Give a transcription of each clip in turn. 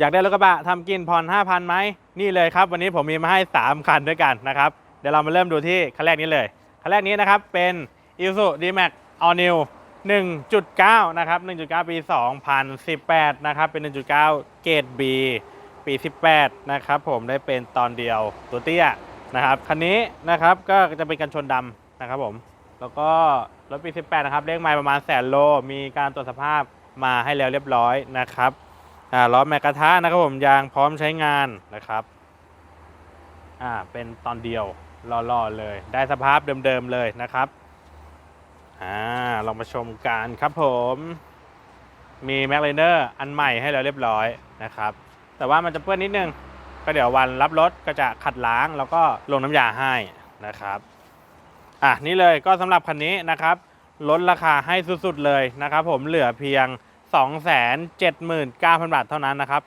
อยากได้รถกระบะทำกินผ่อน5,000ไหมนี่เลยครับ วันนี้ผมมีมาให้ 3 คันด้วยกันนะครับ เดี๋ยวเรามาเริ่มดูที่คันแรกนี้เลยคันแรกนี้นะครับเป็น i s u D-Max All New 1.9 นะครับ 1.9 ปี 2018 นะครับ เป็น 1.9 เกรด B ปี 18 นะครับ ผมได้เป็นตอนเดียวตัวเตี้ยนะครับคันนี้นะครับก็จะเป็นกันชนดำนะครับผม แล้วก็รถปี 18 นะครับเลขไมล์ประมาณแสนโล มีการตรวจสภาพมาให้แล้วเรียบร้อยนะครับ ล้อแมกกาทะนะครับผมยางพร้อมใช้งานนะครับอ่าเป็นตอนเดียวรอๆเลย ได้สภาพเดิมๆเลยนะครับอ่าลองมาชมกันครับผมมีแม็กไลเนอร์อันใหม่ให้แล้วเรียบร้อยนะครับ แต่ว่ามันจะเปื้อนนิดนึง ก็เดี๋ยววันรับรถก็จะขัดล้างแล้วก็ลงน้ำยาให้นะครับอะนี่เลยก็สำหรับคันนี้นะครับลดราคาให้สุดๆเลยนะครับ ผมเหลือเพียง 279,000 บาทเท่านั้นนะครับ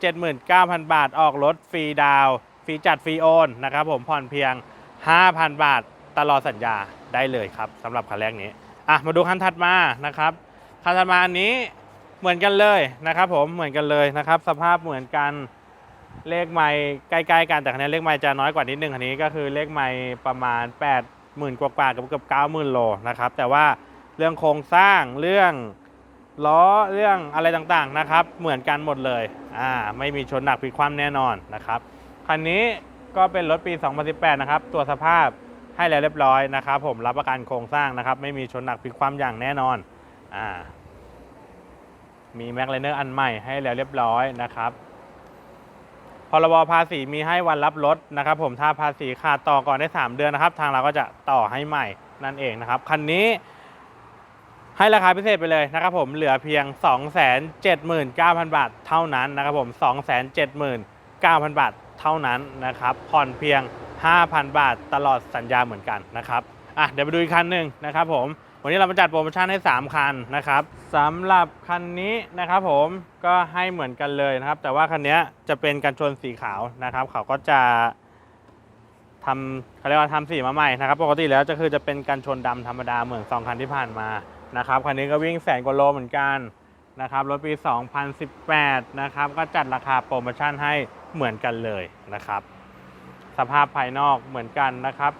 279,000 บาทออกรถฟรีดาวฟรีจัดฟรีโอนนะครับผมผ่อนเพียง 5,000 บาทตลอดสัญญาได้เลยครับสำหรับคันแรกนี้อะมาดูคันถัดมานะครับคันถัดมาอันนี้เหมือนกันเลยนะครับ ผมเหมือนกันเลยนะครับ สภาพเหมือนกันเลขไม่ใกล้ๆกันแต่คันนี้เลขไม่จะน้อยกว่านิดนึงคันนี้ก็คือเลขไม่ประมาณ 80,000 กว่าๆกับเกือบ 90,000 โลนะครับแต่ว่าเรื่องโครงสร้างเรื่อง ล้อเรื่องอะไรต่างๆนะครับ เหมือนกันหมดเลยอ่าไม่มีชนหนักพลิกคว่ำแน่นอนนะครับคันนี้ก็เป็นรถปี 2018 นะครับตรวสภาพให้แล้วเรียบร้อยนะครับ ผมรับประกันโครงสร้างนะครับ ไม่มีชนหนักพลิกคว่ำอย่างแน่นอนอ่ามีแม็กไลเนอร์อันใหม่ให้แล้วเรียบร้อยนะครับพรบภาษีมีให้วันรับรถนะครับ ผมถ้าภาษีขาดต่อก่อนได้ 3 เดือนนะครับ ทางเราก็จะต่อให้ใหม่นั่นเองนะครับคันนี้ ให้ราคาพิเศษไปเลยนะครับผมเหลือเพียง 279,000 บาทเท่านั้นนะครับผม 279,000 บาทเท่านั้นนะครับผ่อนเพียง 5,000 บาทตลอดสัญญาเหมือนกันนะครับอะเดี๋ยวไปดูอีกคันหนึ่งนะครับผมวันนี้เรามาจัดโปรโมชั่นให้ 3 คันนะครับสำหรับคันนี้นะครับผมก็ให้เหมือนกันเลยนะครับ แต่ว่าคันนี้จะเป็นกันชนสีขาวนะครับ เขาก็จะทำเขาเรียกว่าทำสีมาใหม่นะครับ ปกติแล้วจะคือจะเป็นกันชนดำธรรมดาเหมือน2คันที่ผ่านมา นะครับคันนี้ก็วิ่งแสนกว่าโลเหมือนกันนะครับรถปี 2018 นะครับก็จัดราคาโปรโมชั่นให้เหมือนกันเลยนะครับ สภาพภายนอกเหมือนกันนะครับ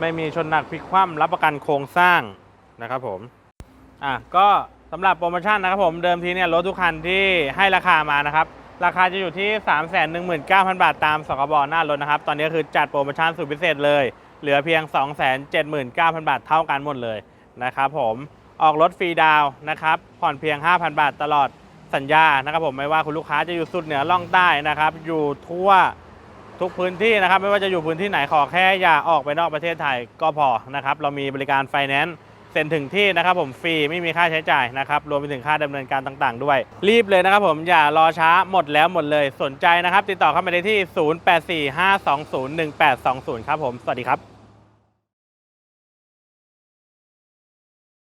ไม่มีชนหนักพลิกคว่ำรับประกันโครงสร้างนะครับผมอะก็สำหรับโปรโมชั่นนะครับผมเดิมทีเนี่ยรถทุกคันที่ให้ราคามานะครับราคาจะอยู่ที่ 3 1 9 0 0 0 บาทตามสกบหน้ารถนะครับ ตอนนี้คือจัดโปรโมชั่นสุดพิเศษเลย เหลือเพียง 2 7 9 0 0 0 บาทเท่ากันหมดเลย นะครับผมออกรถฟรีดาวนะครับผ่อนเพียง 5,000 บาทตลอดสัญญานะครับผมไม่ว่าคุณลูกค้าจะอยู่สุดเหนือล่องใต้นะครับ อยู่ทั่วทุกพื้นที่นะครับ ไม่ว่าจะอยู่พื้นที่ไหนขอแค่อย่าออกไปนอกประเทศไทยก็พอนะครับ เรามีบริการไฟแนนซ์เซ็นถึงที่นะครับ ผมฟรีไม่มีค่าใช้จ่ายนะครับ รวมไปถึงค่าดำเนินการต่างๆ ด้วย รีบเลยนะครับ ผมอย่ารอช้าหมดแล้วหมดเลยสนใจนะครับ ติดต่อเข้ามาได้ที่ 0845201820 ครับผมสวัสดีครับ